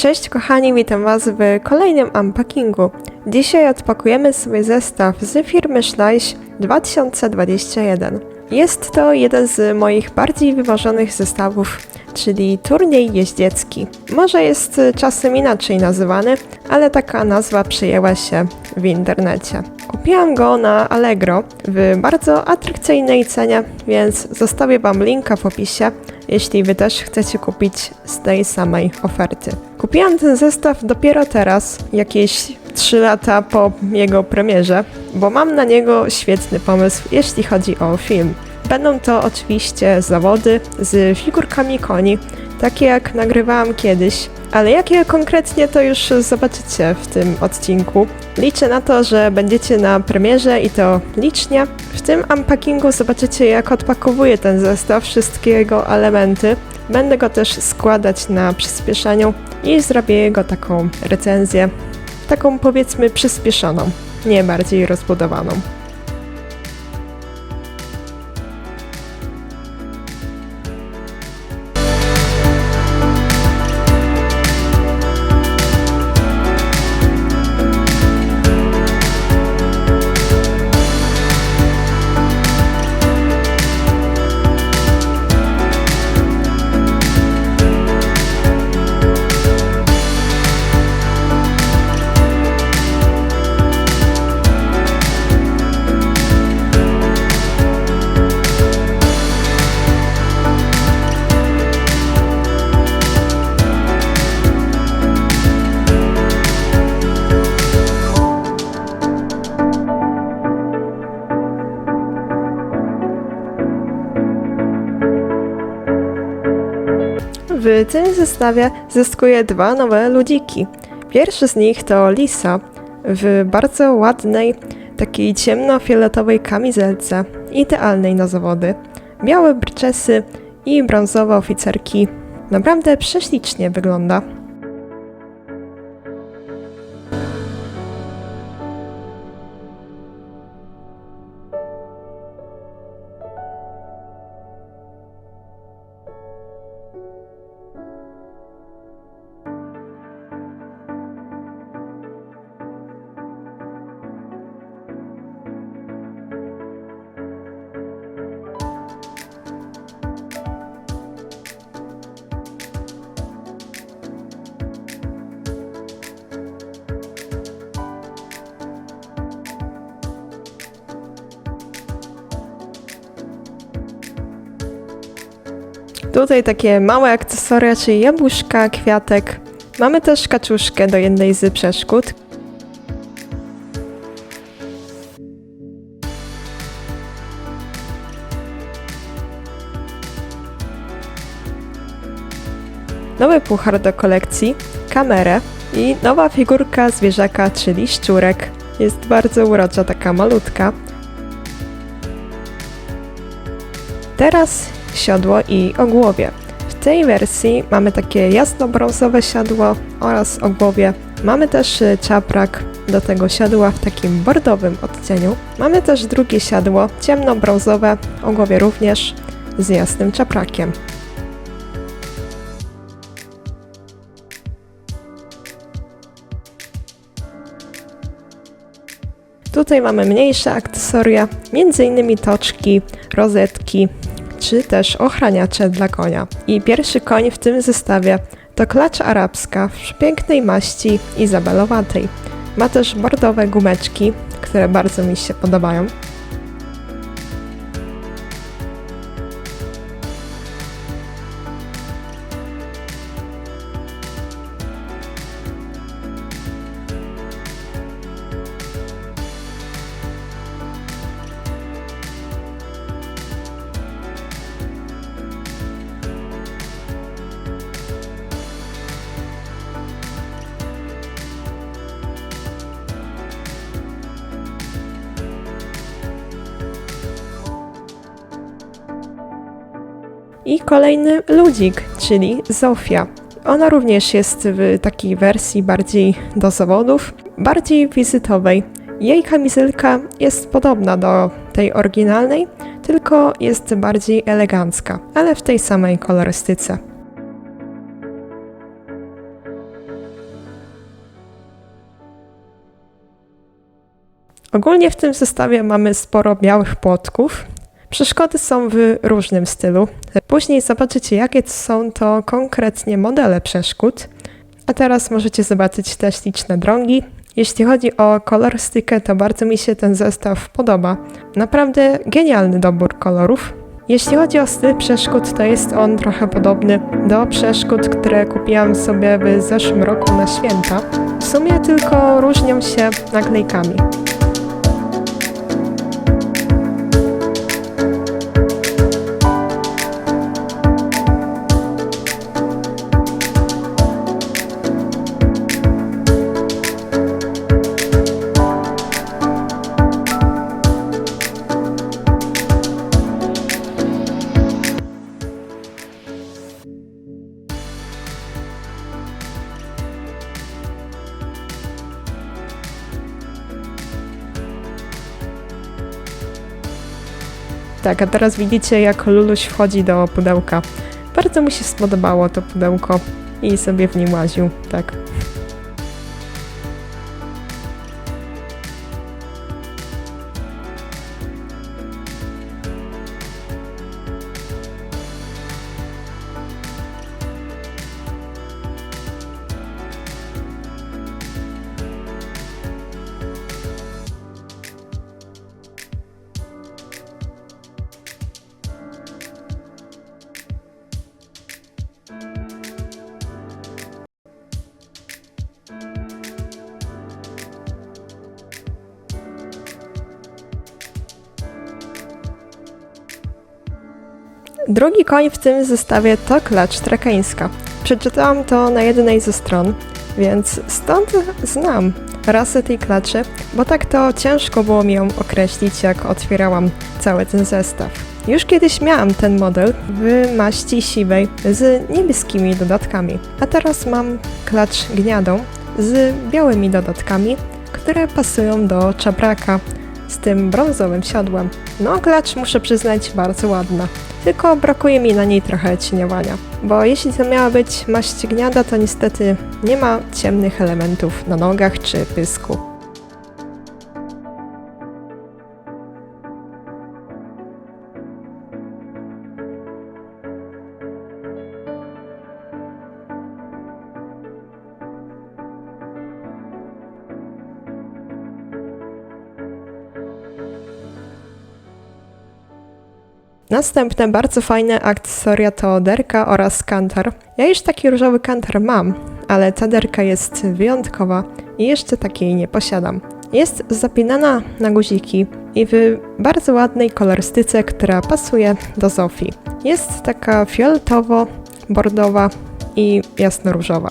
Cześć kochani, witam Was w kolejnym unpackingu. Dzisiaj odpakujemy sobie zestaw z firmy Schleich 2021. Jest to jeden z moich bardziej wyważonych zestawów, czyli turniej jeździecki. Może jest czasem inaczej nazywany, ale taka nazwa przyjęła się w internecie. Kupiłam go na Allegro w bardzo atrakcyjnej cenie, więc zostawię Wam linka w opisie, jeśli Wy też chcecie kupić z tej samej oferty. Kupiłam ten zestaw dopiero teraz, jakieś 3 lata po jego premierze, bo mam na niego świetny pomysł, jeśli chodzi o film. Będą to oczywiście zawody z figurkami koni, takie jak nagrywałam kiedyś, ale jakie konkretnie to już zobaczycie w tym odcinku. Liczę na to, że będziecie na premierze i to licznie. W tym unpackingu zobaczycie jak odpakowuję ten zestaw, wszystkie jego elementy. Będę go też składać na przyspieszeniu i zrobię jego taką recenzję, taką powiedzmy przyspieszoną, nie bardziej rozbudowaną. W tym zestawie zyskuję dwa nowe ludziki. Pierwszy z nich to Lisa w bardzo ładnej, takiej ciemnofioletowej kamizelce, idealnej na zawody. Białe brczesy i brązowe oficerki. Naprawdę prześlicznie wygląda. Tutaj takie małe akcesoria, czyli jabłuszka, kwiatek. Mamy też kaczuszkę do jednej z przeszkód. Nowy puchar do kolekcji, kamerę i nowa figurka zwierzaka, czyli szczurek. Jest bardzo urocza, taka malutka. Teraz siodło i ogłowie. W tej wersji mamy takie jasno-brązowe siodło oraz ogłowie. Mamy też y, czaprak do tego siodła w takim bordowym odcieniu. Mamy też drugie siodło, ciemno-brązowe, ogłowie również z jasnym czaprakiem. Tutaj mamy mniejsze akcesoria, m.in. toczki, rozetki, czy też ochraniacze dla konia. I pierwszy koń w tym zestawie to klacz arabska w przepięknej maści izabelowatej. Ma też bordowe gumeczki, które bardzo mi się podobają. I kolejny ludzik, czyli Zofia. Ona również jest w takiej wersji bardziej do zawodów, bardziej wizytowej. Jej kamizelka jest podobna do tej oryginalnej, tylko jest bardziej elegancka, ale w tej samej kolorystyce. Ogólnie w tym zestawie mamy sporo białych płotków, Przeszkody są w różnym stylu. Później zobaczycie, jakie są to konkretnie modele przeszkód. A teraz możecie zobaczyć te śliczne drągi. Jeśli chodzi o kolorystykę, to bardzo mi się ten zestaw podoba. Naprawdę genialny dobór kolorów. Jeśli chodzi o styl przeszkód, to jest on trochę podobny do przeszkód, które kupiłam sobie w zeszłym roku na święta. W sumie tylko różnią się naklejkami. Tak, a teraz widzicie, jak Luluś wchodzi do pudełka. Bardzo mi się spodobało to pudełko i sobie w nim łaził, tak. Drugi koń w tym zestawie to klacz trakeńska. Przeczytałam to na jednej ze stron, więc stąd znam rasę tej klaczy, bo tak to ciężko było mi ją określić, jak otwierałam cały ten zestaw. Już kiedyś miałam ten model w maści siwej z niebieskimi dodatkami, a teraz mam klacz gniadą z białymi dodatkami, które pasują do czapraka z tym brązowym siodłem. No, klacz muszę przyznać bardzo ładna. Tylko brakuje mi na niej trochę cieniowania. Bo jeśli to miała być maść gniada, to niestety nie ma ciemnych elementów na nogach czy pysku. Następne bardzo fajne akcesoria to derka oraz kantar. Ja już taki różowy kantar mam, ale ta derka jest wyjątkowa i jeszcze takiej nie posiadam. Jest zapinana na guziki i w bardzo ładnej kolorystyce, która pasuje do Zofii. Jest taka fioletowo-bordowa i jasno-różowa.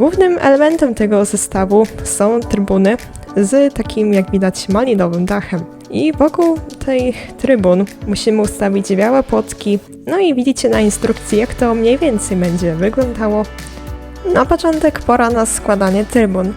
Głównym elementem tego zestawu są trybuny z takim, jak widać, malinowym dachem. I wokół tych trybun musimy ustawić białe płotki. No i widzicie na instrukcji, jak to mniej więcej będzie wyglądało. Na początek pora na składanie trybun.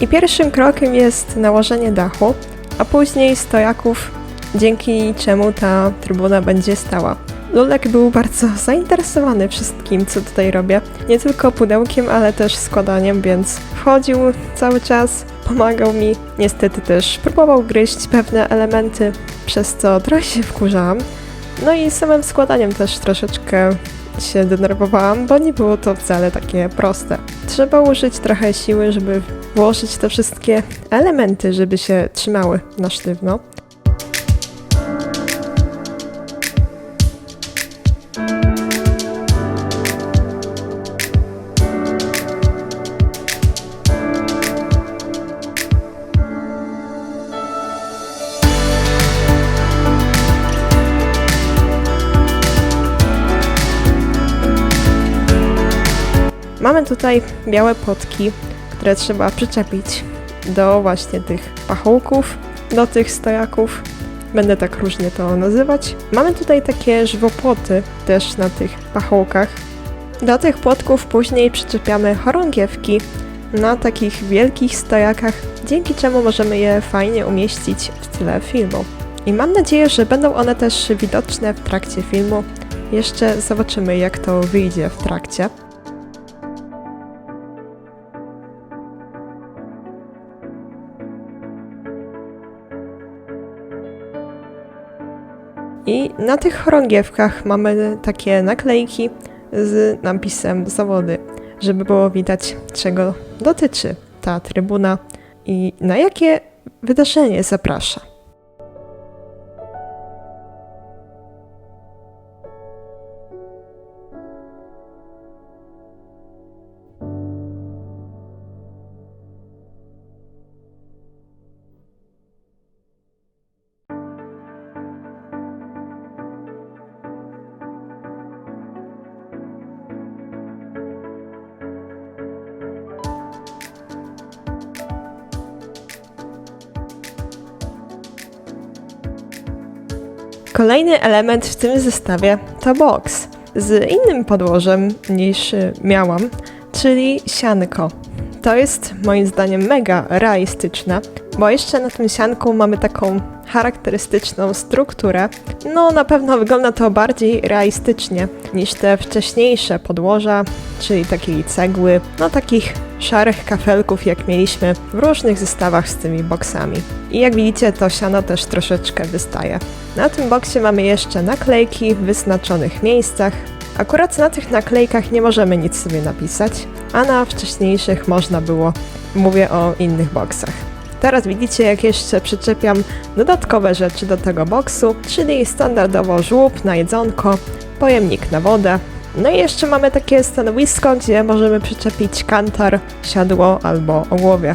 I pierwszym krokiem jest nałożenie dachu, a później stojaków, dzięki czemu ta trybuna będzie stała. Lulek był bardzo zainteresowany wszystkim, co tutaj robię. Nie tylko pudełkiem, ale też składaniem, więc wchodził cały czas, pomagał mi. Niestety też próbował gryźć pewne elementy, przez co trochę się wkurzałam. No i samym składaniem też troszeczkę się denerwowałam, bo nie było to wcale takie proste. Trzeba użyć trochę siły, żeby włożyć te wszystkie elementy, żeby się trzymały na sztywno. Mamy tutaj białe potki, które trzeba przyczepić do właśnie tych pachołków, do tych stojaków. Będę tak różnie to nazywać. Mamy tutaj takie żywopłoty też na tych pachołkach. Do tych płotków później przyczepiamy chorągiewki na takich wielkich stojakach, dzięki czemu możemy je fajnie umieścić w tyle filmu. I mam nadzieję, że będą one też widoczne w trakcie filmu, Jeszcze zobaczymy, jak to wyjdzie w trakcie. Na tych chorągiewkach mamy takie naklejki z napisem zawody, żeby było widać, czego dotyczy ta trybuna i na jakie wydarzenie zaprasza. Kolejny element w tym zestawie to box z innym podłożem niż miałam, czyli sianko. To jest moim zdaniem mega realistyczne, bo jeszcze na tym sianku mamy taką charakterystyczną strukturę. No na pewno wygląda to bardziej realistycznie niż te wcześniejsze podłoża, czyli takiej cegły, no takich szarych kafelków jak mieliśmy w różnych zestawach z tymi boksami. I jak widzicie to siano też troszeczkę wystaje. Na tym boksie mamy jeszcze naklejki w wyznaczonych miejscach. Akurat na tych naklejkach nie możemy nic sobie napisać, a na wcześniejszych można było. Mówię o innych boksach. Teraz widzicie, jak jeszcze przyczepiam dodatkowe rzeczy do tego boksu, czyli standardowo żłób na jedzonko, pojemnik na wodę. No i jeszcze mamy takie stanowisko, gdzie możemy przyczepić kantar, siadło albo ogłowie.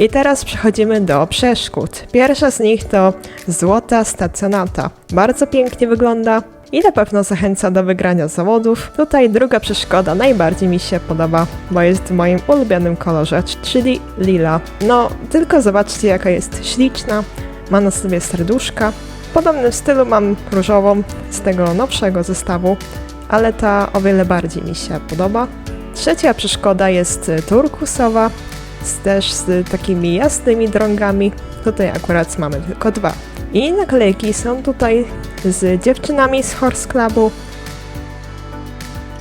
I teraz przechodzimy do przeszkód. Pierwsza z nich to złota stacjonata. Bardzo pięknie wygląda i na pewno zachęca do wygrania zawodów. Tutaj druga przeszkoda najbardziej mi się podoba, bo jest w moim ulubionym kolorze, czyli lila. No, tylko zobaczcie jaka jest śliczna, ma na sobie serduszka. W podobnym stylu mam różową z tego nowszego zestawu, ale ta o wiele bardziej mi się podoba. Trzecia przeszkoda jest turkusowa, też z takimi jasnymi drągami. Tutaj akurat mamy tylko dwa. I naklejki są tutaj z dziewczynami z Horse Clubu.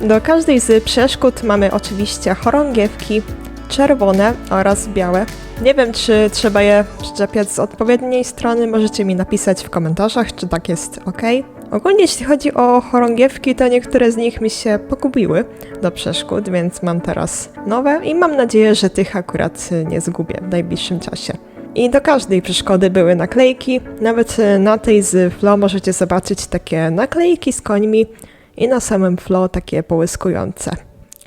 Do każdej z przeszkód mamy oczywiście chorągiewki czerwone oraz białe. Nie wiem, czy trzeba je przyczepiać z odpowiedniej strony. Możecie mi napisać w komentarzach, czy tak jest ok. Ogólnie jeśli chodzi o chorągiewki, to niektóre z nich mi się pogubiły do przeszkód, więc mam teraz nowe i mam nadzieję, że tych akurat nie zgubię w najbliższym czasie. I do każdej przeszkody były naklejki. Nawet na tej z Flo możecie zobaczyć takie naklejki z końmi i na samym Flo takie połyskujące.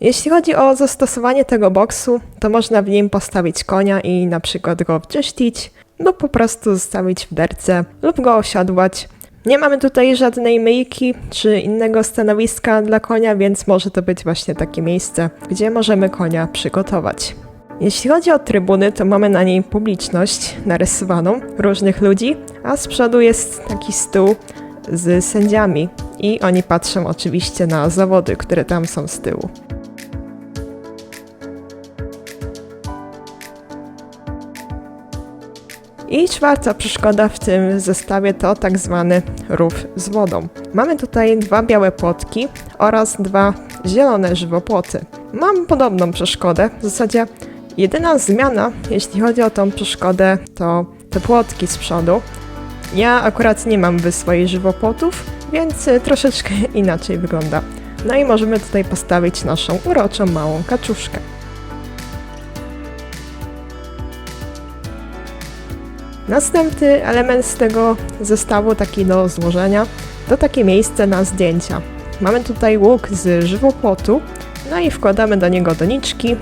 Jeśli chodzi o zastosowanie tego boksu, to można w nim postawić konia i na przykład go wczyścić, lub po prostu zostawić w derce, lub go osiadłać. Nie mamy tutaj żadnej myjki czy innego stanowiska dla konia, więc może to być właśnie takie miejsce, gdzie możemy konia przygotować. Jeśli chodzi o trybuny, to mamy na niej publiczność narysowaną, różnych ludzi, a z przodu jest taki stół z sędziami i oni patrzą oczywiście na zawody, które tam są z tyłu. I czwarta przeszkoda w tym zestawie to tak zwany rów z wodą. Mamy tutaj dwa białe płotki oraz dwa zielone żywopłoty. Mam podobną przeszkodę, w zasadzie jedyna zmiana, jeśli chodzi o tą przeszkodę, to te płotki z przodu. Ja akurat nie mam wysłoi żywopłotów, więc troszeczkę inaczej wygląda. No i możemy tutaj postawić naszą uroczą małą kaczuszkę. Następny element z tego zestawu, taki do złożenia, to takie miejsce na zdjęcia. Mamy tutaj łuk z żywopłotu, no i wkładamy do niego doniczki,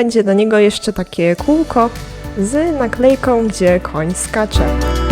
będzie do niego jeszcze takie kółko z naklejką, gdzie koń skacze.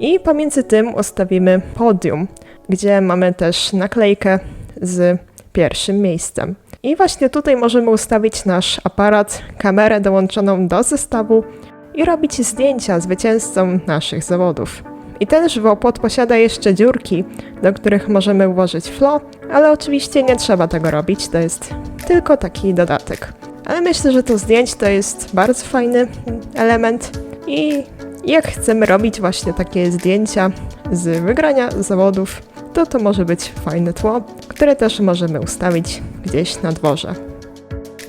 I pomiędzy tym ustawimy podium, gdzie mamy też naklejkę z pierwszym miejscem. I właśnie tutaj możemy ustawić nasz aparat, kamerę dołączoną do zestawu i robić zdjęcia zwycięzcom naszych zawodów. I ten żywopłot posiada jeszcze dziurki, do których możemy ułożyć flo, ale oczywiście nie trzeba tego robić, to jest tylko taki dodatek. Ale myślę, że to zdjęć to jest bardzo fajny element i jak chcemy robić właśnie takie zdjęcia z wygrania zawodów, to to może być fajne tło, które też możemy ustawić gdzieś na dworze.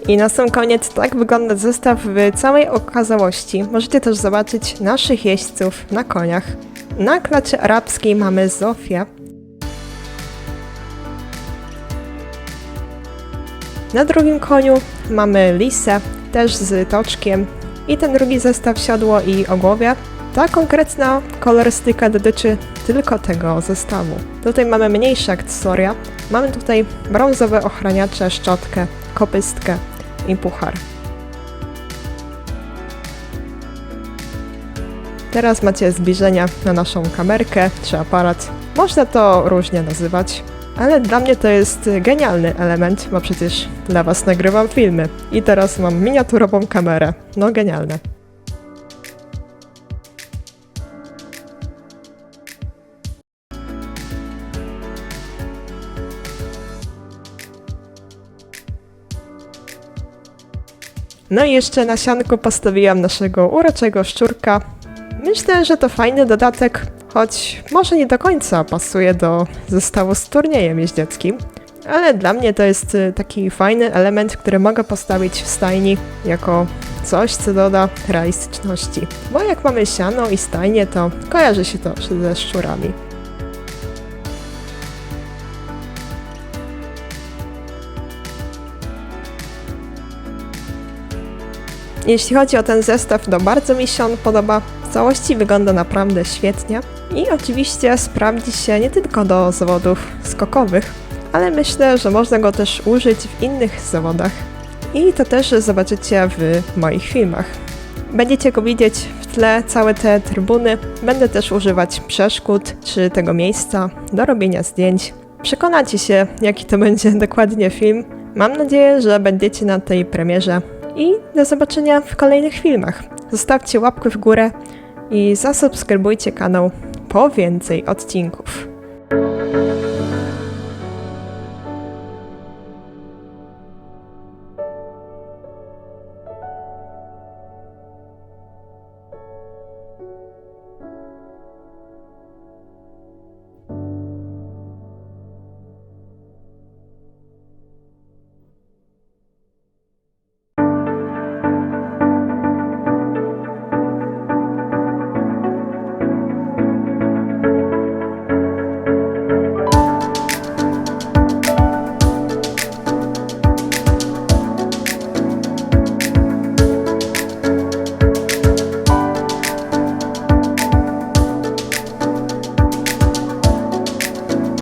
I na sam koniec tak wygląda zestaw w całej okazałości. Możecie też zobaczyć naszych jeźdźców na koniach. Na klacie arabskiej mamy Zofię. Na drugim koniu mamy Lisę, też z toczkiem. I ten drugi zestaw siodło i ogłowie. Ta konkretna kolorystyka dotyczy tylko tego zestawu. Tutaj mamy mniejsze akcesoria. Mamy tutaj brązowe ochraniacze, szczotkę, kopystkę i puchar. Teraz macie zbliżenia na naszą kamerkę czy aparat. Można to różnie nazywać, ale dla mnie to jest genialny element, bo przecież dla Was nagrywam filmy i teraz mam miniaturową kamerę. No genialne. No i jeszcze na sianku postawiłam naszego uroczego szczurka. Myślę, że to fajny dodatek, choć może nie do końca pasuje do zestawu z turniejem jeździeckim. Ale dla mnie to jest y, taki fajny element, który mogę postawić w stajni jako coś, co doda realistyczności. Bo jak mamy siano i stajnie, to kojarzy się to ze szczurami. Jeśli chodzi o ten zestaw, to bardzo mi się on podoba. W całości wygląda naprawdę świetnie. I oczywiście sprawdzi się nie tylko do zawodów skokowych, ale myślę, że można go też użyć w innych zawodach. I to też zobaczycie w moich filmach. Będziecie go widzieć w tle, całe te trybuny. Będę też używać przeszkód czy tego miejsca do robienia zdjęć. Przekonacie się, jaki to będzie dokładnie film. Mam nadzieję, że będziecie na tej premierze i do zobaczenia w kolejnych filmach. Zostawcie łapkę w górę i zasubskrybujcie kanał po więcej odcinków.